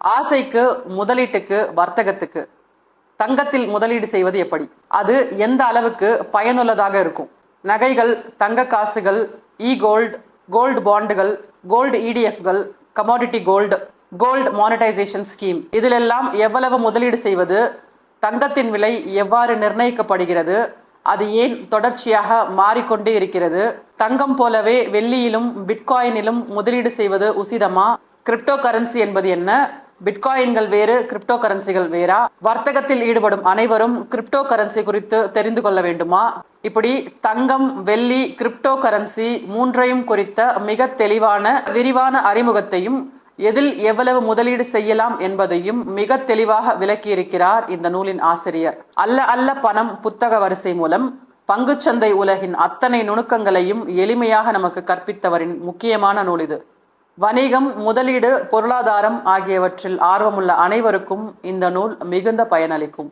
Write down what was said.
ஆசைக்கு முதலீட்டுக்கு வர்த்தகத்துக்கு தங்கத்தில் முதலீடு செய்வது எப்படி? அது எந்த அளவுக்கு பயனுள்ளதாக இருக்கும்? நகைகள் தங்க காசுகள் இ கோல்டு கோல்டு பாண்டுகள் gold இடிஎஃப்கள் commodity gold gold monetisation scheme இதிலெல்லாம் எவ்வளவு முதலீடு செய்வது? தங்கத்தின் விலை எவ்வாறு நிர்ணயிக்கப்படுகிறது? அது ஏன் தொடர்ச்சியாக மாறிக்கொண்டே இருக்கிறது? தங்கம் போலவே வெள்ளியிலும் பிட்காயினிலும் முதலீடு செய்வது உசிதமா? கிரிப்டோ கரன்சி என்பது என்ன? பிட்காயின்கள் வேறு கிரிப்டோ கரன்சிகள் வேறா? வர்த்தகத்தில் ஈடுபடும் அனைவரும் கிரிப்டோ கரன்சி குறித்து தெரிந்து கொள்ள வேண்டுமா? இப்படி தங்கம் வெள்ளி கிரிப்டோ கரன்சி மூன்றையும் குறித்த மிக தெளிவான விரிவான அறிமுகத்தையும் எதில் எவ்வளவு முதலீடு செய்யலாம் என்பதையும் மிக தெளிவாக விளக்கியிருக்கிறார் இந்த நூலின் ஆசிரியர். அல்ல அல்ல பணம் புத்தக வரிசை மூலம் பங்குச்சந்தை உலகின் அத்தனை நுணுக்கங்களையும் எளிமையாக நமக்கு கற்பித்தவரின் முக்கியமான நூல் இது. வணிகம் முதலீடு பொருளாதாரம் ஆகியவற்றில் ஆர்வமுள்ள அனைவருக்கும் இந்த நூல் மிகுந்த பயனளிக்கும்.